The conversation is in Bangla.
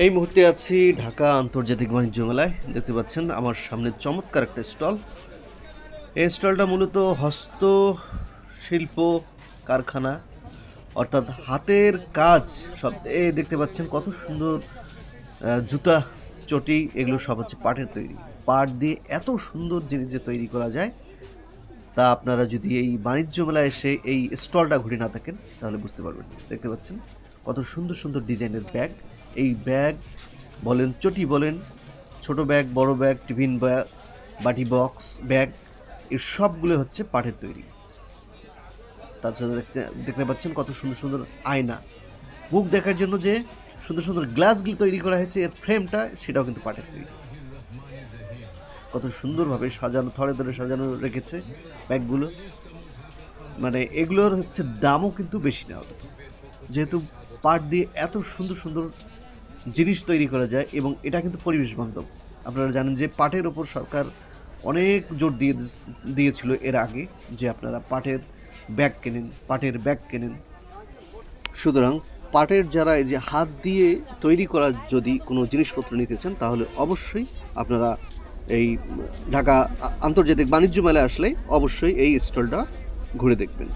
এই মুহূর্তে আছি ঢাকা আন্তর্জাতিক বাণিজ্য মেলায়। দেখতে পাচ্ছেন আমার সামনে চমৎকার একটা স্টল। এই স্টলটা মূলত হস্ত শিল্প কারখানা, অর্থাৎ হাতের কাজ সব। এ দেখতে পাচ্ছেন কত সুন্দর জুতা, চটি, এগুলো সব হচ্ছে পাটের তৈরি। পাট দিয়ে এত সুন্দর জিনিস যে তৈরি করা যায়, তা আপনারা যদি এই বাণিজ্য মেলায় এসে এই স্টলটা ঘুরে না থাকেন, তাহলে বুঝতে পারবেন। দেখতে পাচ্ছেন কত সুন্দর সুন্দর ডিজাইনের ব্যাগ। এই ব্যাগ, বলেন চটি বলেন, ছোট ব্যাগ, বড় ব্যাগ, টিফিন ব্যাগ বাটি বক্স, ব্যাগ, এই সবগুলো হচ্ছে পাটের তৈরি। তাছাড়া দেখতে দেখতে পাচ্ছেন কত সুন্দর সুন্দর আয়না। মুখ দেখার জন্য যে সুন্দর সুন্দর গ্লাসগুলি তৈরি করা হয়েছে, এর ফ্রেমটা সেটাও কিন্তু পাটের তৈরি। কত সুন্দরভাবে সাজানো, থরে ধরে সাজানো রেখেছে ব্যাগগুলো। মানে এগুলোর হচ্ছে দামও কিন্তু বেশি না। যেহেতু পাট দিয়ে এত সুন্দর সুন্দর জিনিস তৈরি করা যায় এবং এটা কিন্তু পরিবেশ বান্ধব। আপনারা জানেন যে পাটের ওপর সরকার অনেক জোর দিয়ে দিয়েছিল এর আগে যে আপনারা পাটের ব্যাগ কেনেন, পাটের ব্যাগ কেনেন। সুতরাং পাটের যারা এই যে হাত দিয়ে তৈরি করা যদি কোনো জিনিসপত্র নিতে চান, তাহলে অবশ্যই আপনারা এই ঢাকা আন্তর্জাতিক বাণিজ্য মেলায় আসলে অবশ্যই এই স্টলটা ঘুরে দেখবেন।